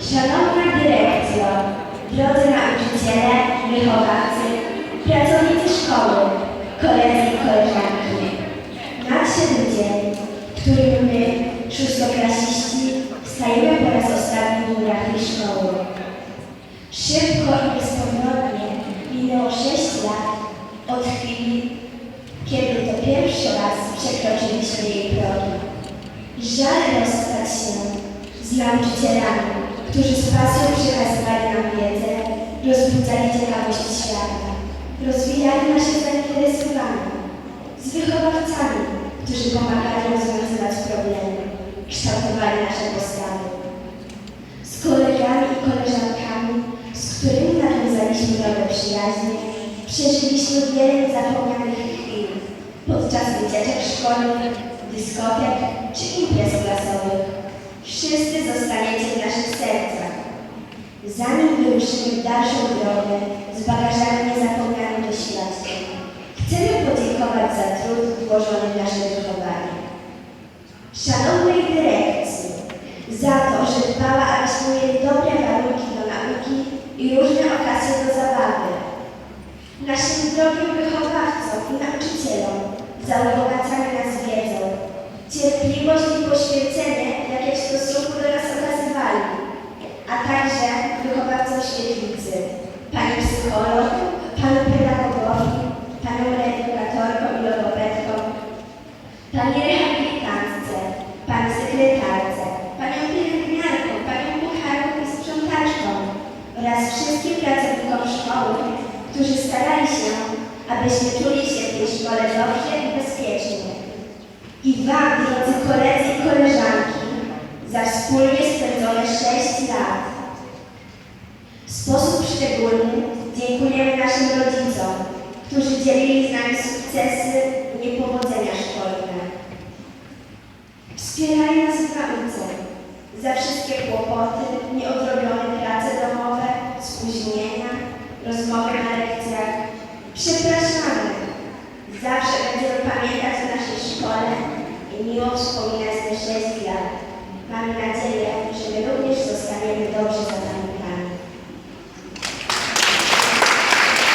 Szanowna dyrekcjo, drodzy nauczyciele, wychowawcy, pracownicy szkoły, koledzy i koleżanki. Nadszedł dzień, w którym my, szóstoklasiści, stajemy po raz ostatni w tej szkoły. Szybko i bezpowrotnie minęło sześć lat od chwili, kiedy to pierwszy raz przekroczyliśmy jej progi. Żal rozstać się z nauczycielami, którzy z pasją przekazywali nam wiedzę, rozbudzali ciekawość świata, rozwijali nasze zainteresowania, z wychowawcami, którzy pomagali rozwiązywać problemy, kształtowali nasze postawy, z kolegami i koleżankami, z którymi nawiązaliśmy nowe przyjaźnie, przeżyliśmy wiele niezapomnianych chwil podczas wycieczek szkolnych, dyskotek czy imprez klasowych. Wszyscy zostaniecie. Zanim wyruszymy w dalszą drogę z bagażami niezapomnianych doświadczeń, chcemy podziękować za trud włożony w nasze wychowanie. Szanownej dyrekcji, za to, że dbała, abyśmy mieli dobre warunki do nauki i różne okazje do zabawy. Naszym drogim wychowawcom i nauczycielom za ubogacanie nas wiedzą, cierpliwość i poświęcenie, jakie w stosunku do nas okazywali, a także wychowawcom świetlicy, pani psycholog, panu pedagogowi, panią reedukatorkom i logopedkom, Pani rehabilitantce, Pani sekretarce, Panią pielęgniarką, Panią kucharką i sprzątaczką oraz wszystkim pracownikom szkoły, którzy starali się, abyśmy czuli się w tej szkole dobrze i bezpiecznie. I Wam, drodzy koledzy i koleżanki, za wspólnie spędzone 6 lat. Sposób szczególny dziękujemy naszym rodzicom, którzy dzielili z nami sukcesy i niepowodzenia szkolne. Wspierali nas w nauce za wszystkie kłopoty, nieodrobione prace domowe, spóźnienia, rozmowy na lekcjach. Przepraszamy. Zawsze będziemy pamiętać o naszej szkole i miło wspominać te 6 lat. Mamy nadzieję, że my również zostaniemy dobrze.